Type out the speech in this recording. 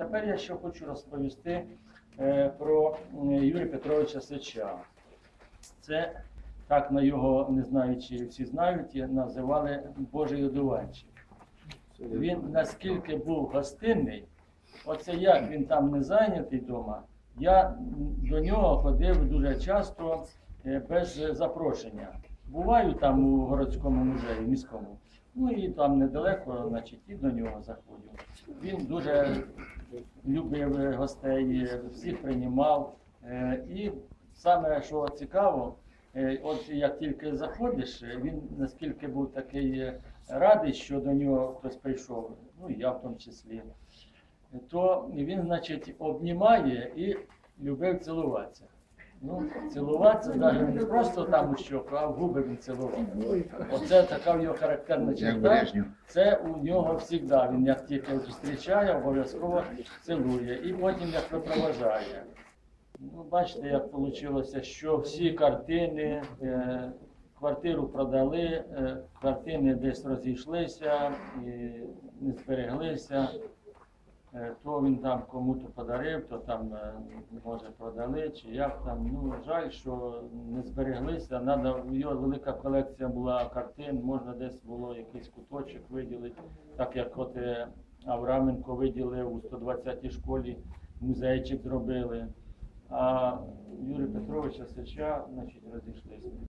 Тепер я ще хочу розповісти е, про Юрія Петровича Сича. Це так на його, не знаю, чи всі знають, називали Божий одуванчик. Він наскільки був гостинний, оце як він там не зайнятий вдома, я до нього ходив дуже часто е, без запрошення. Буваю там у городському музеї, міському. Ну і там недалеко, значить, і до нього заходжу. Він дуже любив гостей, всіх приймав. Е, І саме що цікаво, е, от як тільки заходиш, він наскільки був такий е, радий, що до нього хтось прийшов, ну і я в тому числі, то він, значить, обнімає і любив цілуватися. Ну, цілуватися навіть не просто там у щоку, а в губи він цілував. Оце така в його характерна черта. Це у нього завжди. Він як тільки зустрічає, обов'язково цілує і потім як випроважає. Ну, бачите, як вийшло, що всі картини, е, квартиру продали, е, картини десь розійшлися і не збереглися. Е, То він там кому-то подарив, то там е, може продали, чи як там. Ну жаль, що не збереглися. Надо, його велика колекція була картин, можна десь було якийсь куточок виділити, так як от е, Авраменко виділив у 120-й школі музейчик зробили. А Юрій Петровича Сича, значить, розійшлися.